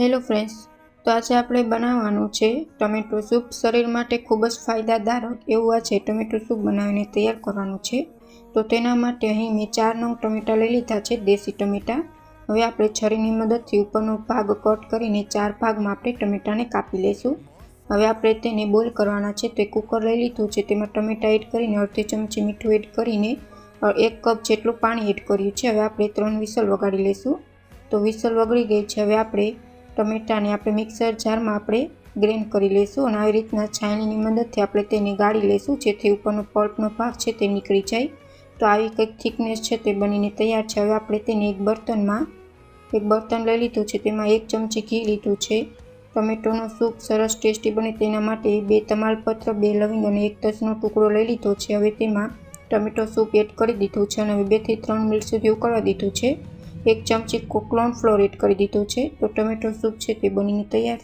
Hello friends તો આજે આપણે બનાવવાનું છે ટમેટો સૂપ શરીર માટે ખૂબ જ ફાયદાદારક એવું આ છે ટમેટો સૂપ બનાવીને તૈયાર કરવાનું છે. તો તેના માટે અહીં મેં ચાર નવ ટમેટાં લઈ લીધા છે, દેશી ટમેટા. હવે આપણે છરીની મદદથી ઉપરનો ભાગ કટ કરીને ચાર ભાગમાં આપણે ટમેટાને કાપી લઈશું. હવે આપણે તેને બોઇલ કરવાના છે, તો કુકર લઈ લીધું છે, તેમાં ટમેટા એડ કરીને અડધી ચમચી મીઠું એડ કરીને એક કપ જેટલું પાણી એડ કર્યું છે. હવે આપણે ત્રણ વિસલ વગાડી લઈશું. તો વિસલ વગડી ગઈ છે, હવે આપણે ટમેટાને આપણે મિક્સર જારમાં આપણે ગ્રેન્ડ કરી લઈશું અને આવી રીતના છાણીની મદદથી આપણે તેને ગાળી લઈશું, જેથી ઉપરનો પલ્પનો ભાગ છે તે નીકળી જાય. તો આવી કંઈક થિકનેસ છે તે બનીને તૈયાર છે. હવે આપણે તેને એક બર્તનમાં, એક બર્તન લઈ લીધું છે, તેમાં એક ચમચી ઘી લીધું છે. ટમેટોનો સૂપ સરસ ટેસ્ટી બને તેના માટે બે તમાલપત્ર, બે લવિંગ અને એક તજનો ટુકડો લઈ લીધો છે. હવે તેમાં ટમેટો સૂપ એડ કરી દીધું છે અને હવે બેથી ત્રણ મિનિટ સુધી ઉકળવા દીધું છે. એક ચમચી કોકલોન ફ્લોર એડ કરી દીધો છે. તો ટમેટો સૂપ છે તે બનીને તૈયાર